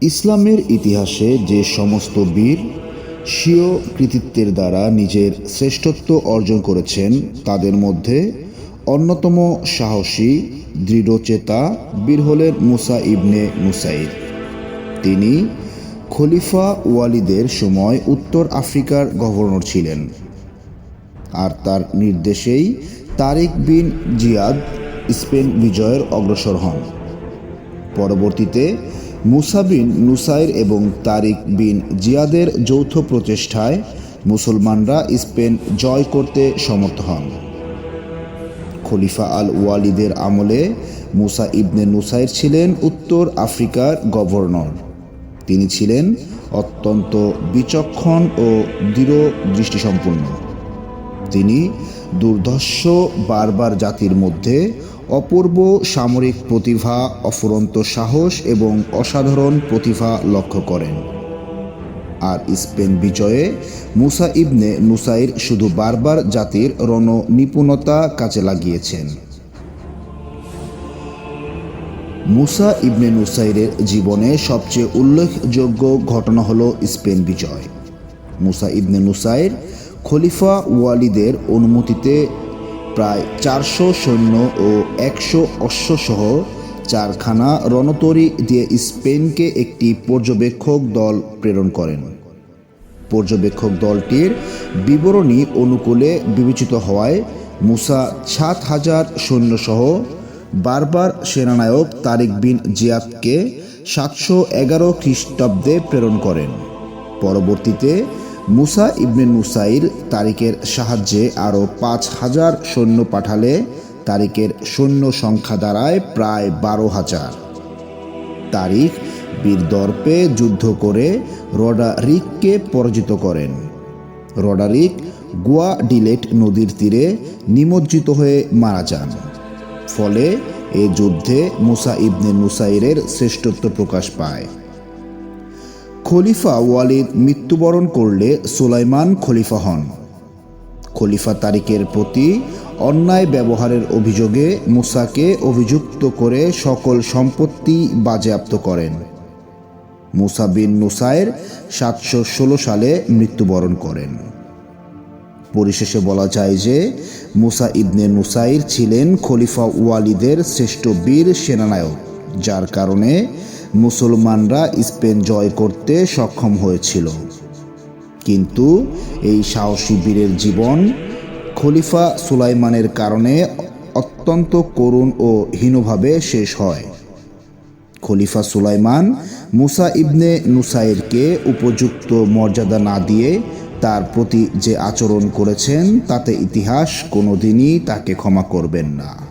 ইসলামের ইতিহাসে যে সমস্ত বীর স্বীয় কৃতিত্বের দ্বারা নিজের শ্রেষ্ঠত্ব অর্জন করেছেন, তাদের মধ্যে অন্যতম সাহসী, দৃঢ়চেতা বীর হলেন মুসা ইবনে মুসাইর। তিনি খলিফা ওয়ালিদের সময় উত্তর আফ্রিকার গভর্নর ছিলেন। আর তার নির্দেশেই তারিক বিন জিয়াদ স্পেন বিজয়ের অগ্রসর হন। পরবর্তীতে মুসা বিন নুসাইর এবং তারিক বিন জিয়াদের যৌথ প্রচেষ্টায় মুসলমানরা স্পেন জয় করতে সমর্থ হন। খলিফা আল ওয়ালিদের আমলে মুসা ইবনে নুসাইর ছিলেন উত্তর আফ্রিকার গভর্নর। তিনি ছিলেন অত্যন্ত বিচক্ষণ ও দৃঢ় দৃষ্টিসম্পন্ন। তিনি দুর্ধর্ষ বারবার জাতির মধ্যে অপূর্ব সামরিক প্রতিভা, অফুরন্ত সাহস এবং অসাধারণ প্রতিভা লক্ষ্য করেন। আর স্পেন বিজয়ে মুসা ইবনে নুসাইর শুধু বারবার জাতির রণ নিপুণতা কাজে লাগিয়েছেন। মুসা ইবনে নুসাইরের জীবনে সবচেয়ে উল্লেখযোগ্য ঘটনা হল স্পেন বিজয়। মুসা ইবনে নুসাইর খলিফা ওয়ালিদের অনুমতিতে প্রায় চারশো সৈন্য ও একশো অশ্বসহ চারখানা রণতরী দিয়ে স্পেনকে একটি পর্যবেক্ষক দল প্রেরণ করেন। পর্যবেক্ষক দলটির বিবরণী অনুকূলে বিবেচিত হওয়ায় মুসা সাত হাজার সৈন্যসহ বারবার সেনানায়ক তারিক বিন জিয়াদকে সাতশো এগারো খ্রিস্টাব্দে প্রেরণ করেন। পরবর্তীতে মুসা ইবনে নুসাইর তারিকের সাহায্যে আরও পাঁচ হাজার সৈন্য পাঠালে তারিকের সৈন্য সংখ্যা দাঁড়ায় প্রায় বারো হাজার। তারিখ বীরদর্পে যুদ্ধ করে রডারিককে পরাজিত করেন। রডারিক গুয়া ডিলেট নদীর তীরে নিমজ্জিত হয়ে মারা যান। ফলে এ যুদ্ধে মুসা ইবনে নুসাইরের শ্রেষ্ঠত্ব প্রকাশ পায়। খলিফা ওয়ালিদ মৃত্যুবরণ করলে সুলাইমান খলিফা হন। খলিফা তারিকের প্রতি অন্যায় ব্যবহারের অভিযোগে মুসাকে অভিযুক্ত করে সকল সম্পত্তি বাজেয়াপ্ত করেন। মুসা বিন নুসাইর সাতশো ষোলো সালে মৃত্যুবরণ করেন। পরিশেষে বলা যায় যে মুসা ইবনে নুসাইর ছিলেন খলিফা ওয়ালিদের শ্রেষ্ঠ বীর সেনানায়ক। যার কারণে মুসলমানরা স্পেন জয় করতে সক্ষম হয়েছিল। কিন্তু এই সাহসী বীরের জীবন খলিফা সুলাইমানের কারণে অত্যন্ত করুণ ও হীনভাবে শেষ হয়। খলিফা সুলাইমান মুসা ইবনে নুসাইরকে উপযুক্ত মর্যাদা না দিয়ে তার প্রতি যে আচরণ করেছেন, তাতে ইতিহাস কোনোদিনই তাকে ক্ষমা করবেন না।